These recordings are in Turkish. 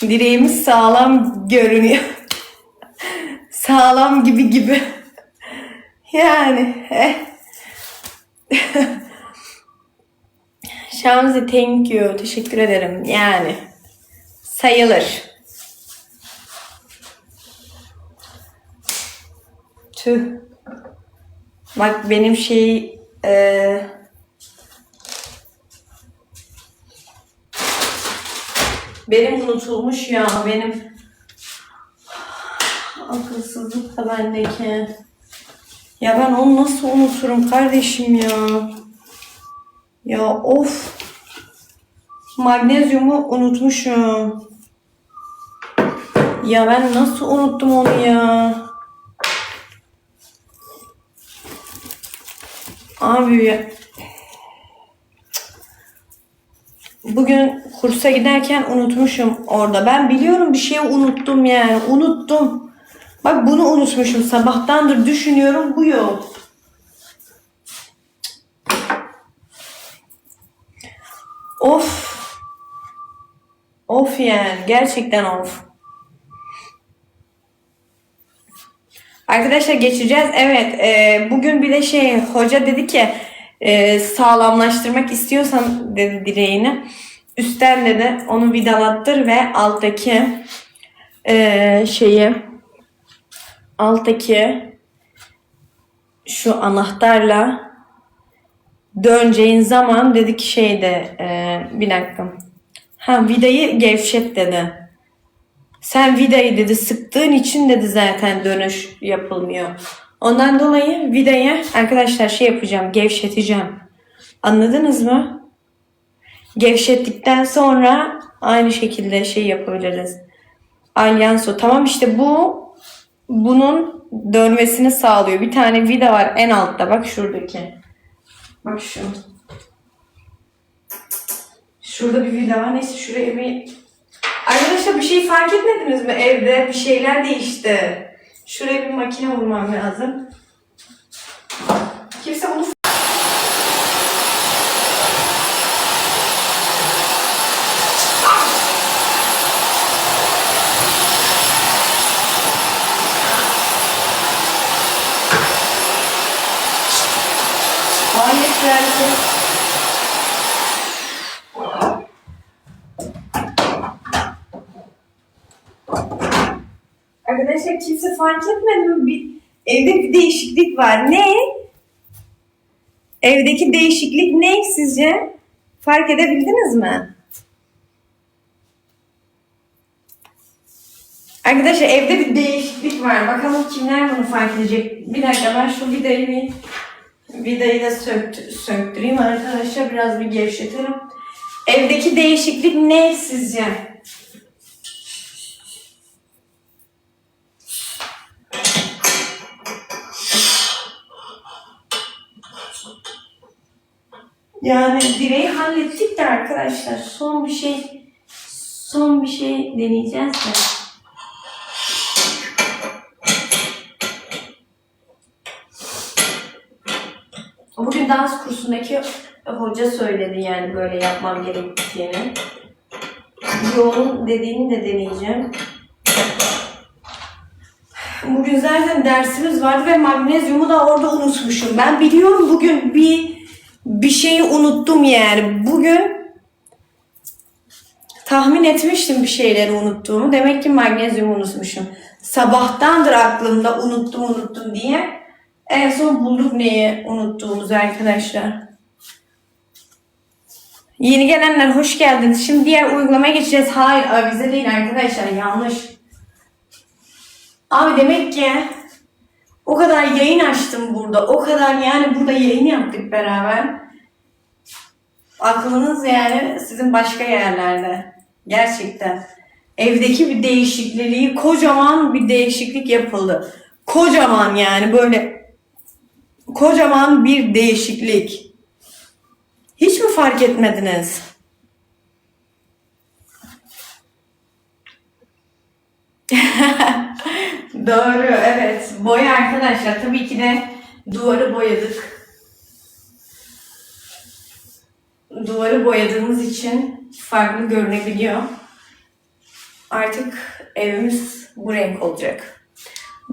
Direğimiz sağlam görünüyor. sağlam gibi gibi. Yani. eh. Şamzi thank you. Teşekkür ederim. Yani. Sayılır. Tüh. Bak benim şey e, benim unutulmuş ya benim akılsızlık da bendeki. Ya ben onu nasıl unuturum kardeşim ya? Ya of. Magnezyumu unutmuşum. Ya ben nasıl unuttum onu ya? Abi ya. Bugün kursa giderken unutmuşum orada. Ben biliyorum bir şeyi unuttum yani. Unuttum. Bak bunu unutmuşum. Sabahtandır düşünüyorum. Bu yok. Of. Of yani. Gerçekten of. Arkadaşlar geçeceğiz. Evet. e, bugün bir de şey hoca dedi ki e, sağlamlaştırmak istiyorsan dedi direğini üstten dedi onu vidalattır ve alttaki e, şeyi alttaki şu anahtarla döneceğin zaman dedi ki şeyde e, bir dakika ha vidayı gevşet dedi. Sen vidayı dedi sıktığın için dedi zaten dönüş yapılmıyor. Ondan dolayı vidayı arkadaşlar şey yapacağım gevşeteceğim. Anladınız mı? Gevşettikten sonra aynı şekilde şey yapabiliriz. Alyanso. Tamam işte bu bunun dönmesini sağlıyor. Bir tane vida var en altta. Bak şuradaki. Bak şu. Şurada bir vida var. Neyse şuraya bir... Arkadaşlar bir şey fark etmediniz mi? Evde bir şeyler değişti. Şuraya bir makine vurmam lazım. Kimse bunu Aletlerdi. Arkadaşlar kimse fark etmedi mi? Bir, evde bir değişiklik var. Ne? Evdeki değişiklik ne sizce? Fark edebildiniz mi? Arkadaşlar evde bir değişiklik var. Bakalım kimler bunu fark edecek. Bir dakika ben şu vidayı bir vidayı da söktü, söktüreyim arkadaşlar. Biraz bir gevşetelim. Evdeki değişiklik ne sizce? Yani direği hallettik de arkadaşlar son bir şey son bir şey deneyeceğiz de. Bugün dans kursundaki hoca söyledi yani böyle yapmam gerektiğini. Yoğun dediğini de deneyeceğim. Bugün zaten dersimiz vardı ve magnezyumu da orada unutmuşum. Ben biliyorum bugün bir bir şeyi unuttum yani. Bugün tahmin etmiştim bir şeyleri unuttuğumu. Demek ki magnezyumu unutmuşum. Sabahtandır aklımda unuttum unuttum diye. En son bulduk neyi unuttuğumuzu arkadaşlar. Yeni gelenler hoş geldiniz. Şimdi diğer uygulamaya geçeceğiz. Hayır avize değil arkadaşlar yanlış. Abi demek ki o kadar yayın açtım burada. O kadar yani burada yayın yaptık beraber. Aklınız yani sizin başka yerlerde. Gerçekten. Evdeki bir değişikliği kocaman bir değişiklik yapıldı. Kocaman yani böyle kocaman bir değişiklik. Hiç mi fark etmediniz? Doğru. Boya arkadaşlar. Tabii ki de duvarı boyadık. Duvarı boyadığımız için farklı görünebiliyor. Artık evimiz bu renk olacak.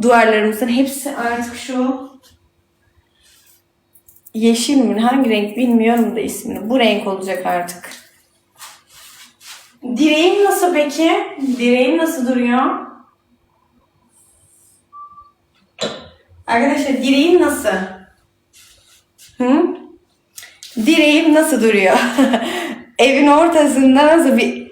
Duvarlarımızın hepsi artık şu yeşil mi hangi renk bilmiyorum da ismini. Bu renk olacak artık. Direğin nasıl peki? Direğin nasıl duruyor? Arkadaşlar direğin nasıl? Hı? Direğim nasıl duruyor? Evin ortasında nasıl bir